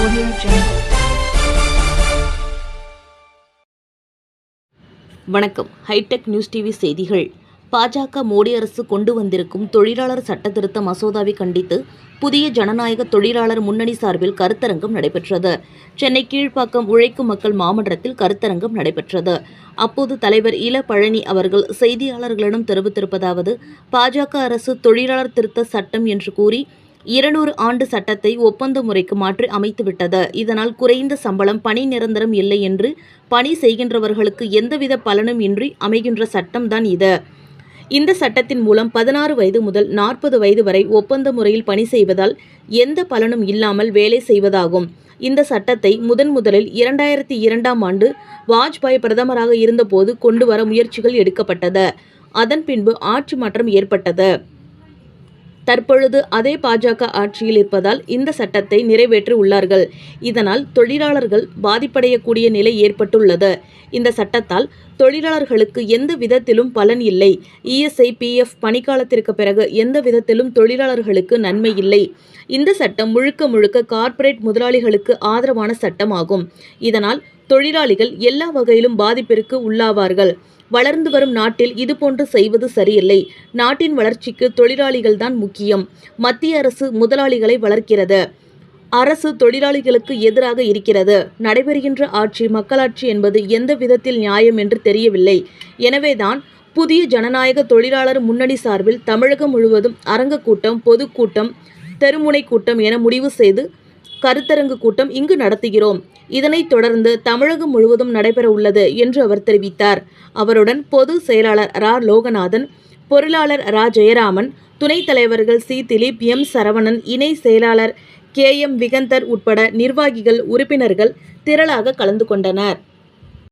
Audio Jungle. வணக்கம். Hi-tech news TV செய்திகள். பாஜக மோடி அரசு கொண்டு வந்திருக்கும் தொழிலாளர் சட்டத்திருத்த மசோதாவை கண்டித்து புதிய ஜனநாயக தொழிலாளர் முன்னணி சார்பில் கருத்தரங்கம் நடைபெற்றது. சென்னை கீழ்ப்பாக்கம் உழைக்கும் மக்கள் மாமன்றத்தில் கருத்தரங்கம் நடைபெற்றது. அப்போது தலைவர் இள பழனி அவர்கள் செய்தியாளர்களிடம் தெரிவித்திருப்பதாவது பாஜக அரசு தொழிலாளர் திருத்த சட்டம் என்று கூறி இருநூறு ஆண்டு சட்டத்தை ஒப்பந்த முறைக்கு மாற்றி அமைத்துவிட்டது. இதனால் குறைந்த சம்பளம் பணி நிரந்தரம் இல்லை என்று பணி செய்கின்றவர்களுக்கு எந்தவித பலனும் இன்றி அமைகின்ற சட்டம்தான் இது. இந்த சட்டத்தின் மூலம் பதினாறு வயது முதல் நாற்பது வயது வரை ஒப்பந்த முறையில் பணி செய்வதால் எந்த பலனும் இல்லாமல் வேலை செய்வதாகும். இந்த சட்டத்தை முதன் முதலில் இரண்டாயிரத்தி இரண்டாம் ஆண்டு வாஜ்பாய் பிரதமராக இருந்தபோது கொண்டு வர முயற்சிகள் எடுக்கப்பட்டது. அதன் பின்பு ஆட்சி மாற்றம் ஏற்பட்டது. தற்பொழுது அதே பாஜக ஆட்சியில் இருப்பதால் இந்த சட்டத்தை நிறைவேற்றி உள்ளார்கள். இதனால் தொழிலாளர்கள் பாதிப்படையக்கூடிய நிலை ஏற்பட்டுள்ளது. இந்த சட்டத்தால் தொழிலாளர்களுக்கு எந்த விதத்திலும் பலன் இல்லை. இஎஸ்ஐ பிஎஃப் பணிக்காலத்திற்கு பிறகு எந்த விதத்திலும் தொழிலாளர்களுக்கு நன்மை இல்லை. இந்த சட்டம் முழுக்க முழுக்க கார்ப்பரேட் முதலாளிகளுக்கு ஆதரவான சட்டமாகும். இதனால் தொழிலாளிகள் எல்லா வகையிலும் பாதிப்பிற்கு உள்ளாவார்கள். வளர்ந்து வரும் நாட்டில் இதுபோன்று செய்வது சரியில்லை. நாட்டின் வளர்ச்சிக்கு தொழிலாளிகள் தான் முக்கியம். மத்திய அரசு முதலாளிகளை வளர்க்கிறது. அரசு தொழிலாளிகளுக்கு எதிராக இருக்கிறது. நடைபெறுகின்ற ஆட்சி மக்களாட்சி என்பது எந்த விதத்தில் நியாயம் என்று தெரியவில்லை. எனவேதான் புதிய ஜனநாயக தொழிலாளர் முன்னணி சார்பில் தமிழகம் முழுவதும் அரங்க கூட்டம் பொதுக்கூட்டம் தெருமுனை கூட்டம் என முடிவு செய்து கருத்தரங்கு கூட்டம் இங்கு நடத்துகிறோம். இதனைத் தொடர்ந்து தமிழகம் முழுவதும் நடைபெற உள்ளது என்று அவர் தெரிவித்தார். அவருடன் பொது செயலாளர் ரா. லோகநாதன் பொருளாளர் ரா. ஜெயராமன் துணைத் தலைவர்கள் சி. திலீப் எம். சரவணன் இணை செயலாளர் கே. எம். விகந்தர் உட்பட நிர்வாகிகள் உறுப்பினர்கள் திரளாக கலந்து கொண்டனர்.